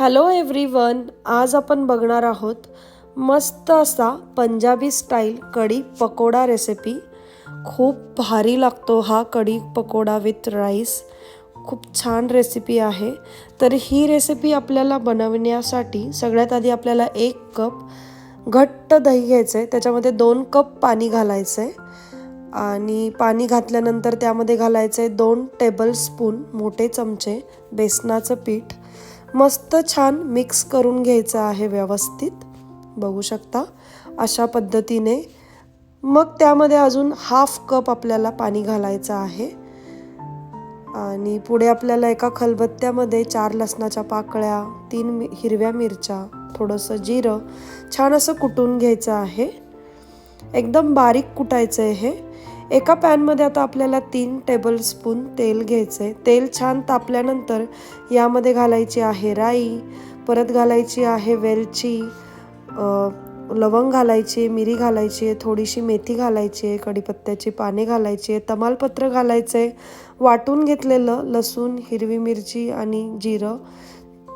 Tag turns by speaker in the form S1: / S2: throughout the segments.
S1: Hello everyone आज आपण बघणार आहोत मस्त असा पंजाबी स्टाईल कढी पकोडा रेसिपी खूप भारी लागतो हा कढी पकोडा विथ राईस खूप छान रेसिपी आहे. तर ही रेसिपी आपल्याला बनवण्यासाठी सगळ्यात आधी आपल्याला एक कप घट्ट दही घ्यायचं आहे त्याच्यामध्ये दोन कप पाणी घालायचं आहे आणि पाणी घातल्यानंतर त्यामध्ये घालायचं आहे दोन टेबलस्पून मोठे चमचे बेसनाचं पीठ. मस्त छान मिक्स करून घ्यायचं आहे व्यवस्थित. बघू शकता अशा पद्धतीने. मग त्यामध्ये अजून हाफ कप आपल्याला पाणी घालायचं आहे. आणि पुढे आपल्याला एका खलबत्त्यामध्ये चार लसणाच्या पाकळ्या तीन मि- हिरव्या मिरच्या थोडंसं जिरं छान असं कुटून घ्यायचं आहे. एकदम बारीक कुटायचं आहे हे. एका पॅनमध्ये आता आपल्याला तीन टेबलस्पून तेल घ्यायचं आहे तेल छान तापल्यानंतर यामध्ये घालायची आहे राई परत घालायची आहे वेलची लवंग घालायची मिरी घालायची आहे थोडीशी मेथी घालायची आहे कढीपत्त्याची पाने घालायची आहे तमालपत्र घालायचं आहे वाटून घेतलेलं लसूण हिरवी मिरची आणि जिरं.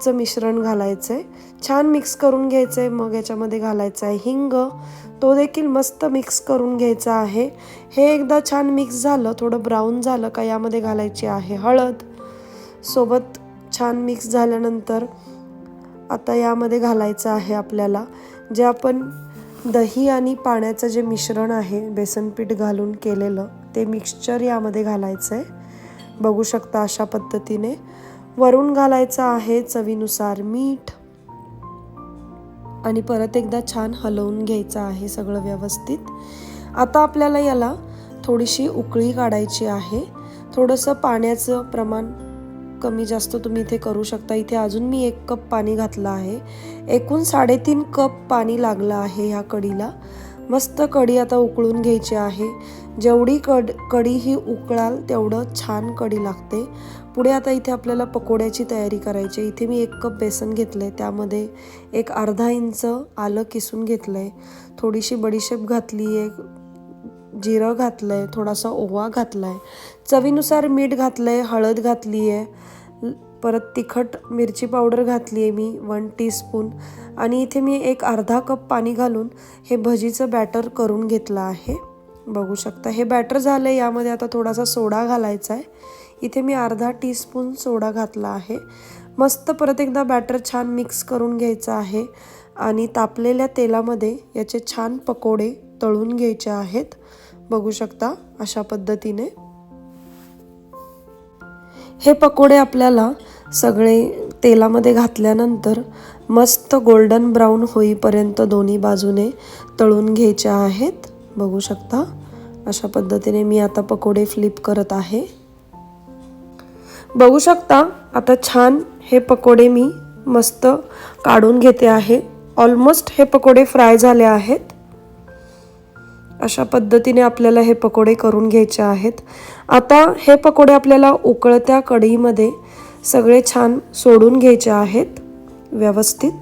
S1: चं मिश्रण घालायचं आहे छान मिक्स करून घ्यायचं आहे मग याच्यामध्ये घालायचं आहे हिंग. तो देखील मस्त मिक्स करून घ्यायचा आहे. हे एकदा छान मिक्स झालं थोडं ब्राऊन झालं का यामध्ये घालायची आहे हळद. सोबत छान मिक्स झाल्यानंतर आता यामध्ये घालायचं आहे आपल्याला. जे आपण दही आणि पाण्याचं जे मिश्रण आहे बेसनपीठ घालून केलेलं ते मिक्सचर यामध्ये घालायचं आहे बघू शकता अशा पद्धतीने. वरून घालायचं आहे चवीनुसार मीठ. आणि परत एकदा छान हलवून घ्यायचं आहे सगळं व्यवस्थित. आता आपल्याला याला थोडीशी उकळी काढायची आहे. थोडंसं पाण्याचं प्रमाण कमी जास्त तुम्ही इथे करू शकता. इथे अजून मी एक कप पाणी घातलं आहे. एकूण साडेतीन कप पाणी लागलं आहे ह्या कढीला मस्त कढी आता उकळून घ्यायची आहे. जेवढी कड कढी ही उकळाल तेवढं छान कढी लागते. पुढे आता इथे आपल्याला पकोड्याची तयारी करायची आहे. इथे मी एक कप बेसन घेतलं आहे त्यामध्ये एक अर्धा इंच आलं किसून घेतलं आहे थोडीशी बडीशेप घातली आहे जिरं घातलं आहे थोडासा ओवा घातला आहे चवीनुसार मीठ घातलं आहे हळद घातली आहे परत तिखट मिरची पावडर घातली आहे मी वन टीस्पून आणि इथे मी एक अर्धा कप पाणी घालून हे भजीचं बॅटर करून घेतलं आहे. बघू शकता हे बॅटर झालं आहे यामध्ये आता थोडासा सोडा घालायचा आहे इथे मी अर्धा टीस्पून सोडा घातला आहे. मस्त परत एकदा बॅटर छान मिक्स करून घ्यायचं आहे. आणि तापलेल्या तेलामध्ये याचे छान पकोडे तळून घ्यायचे आहेत. बघू शकता अशा पद्धतीने. हे पकोडे आपल्याला सगळे तेलामध्ये घातल्यानंतर मस्त गोल्डन ब्राऊन होईपर्यंत दोन्ही बाजूने तळून घ्यायचे आहेत. बघू शकता अशा पद्धतीने मी आता पकोडे फ्लिप करत आहे. बघू शकता आता छान हे पकोडे मी मस्त काढून घेते आहे. ऑलमोस्ट हे पकोडे फ्राय झाले आहेत. अशा पद्धतीने आपल्याला हे पकोडे करून घ्यायचे आहेत. आता हे पकोडे आपल्याला उकळत्या कढईमध्ये सगळे छान सोडून घ्यायचे आहेत. व्यवस्थित.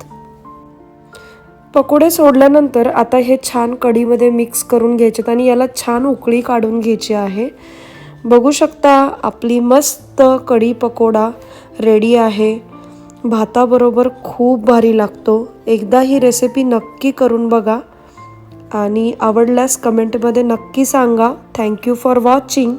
S1: पकोडे सोडल्यानंतर आता हे छान कढीमध्ये मिक्स करून घ्यायचे आणि याला छान उकळी काढून घ्यायची आहे. बघू शकता आपली मस्त कढी पकोडा रेडी आहे. भाताबरोबर खूप भारी लागतो. एकदा ही रेसिपी नक्की करून बघा. आणि आवडल्यास कमेंटमध्ये नक्की सांगा. Thank you for watching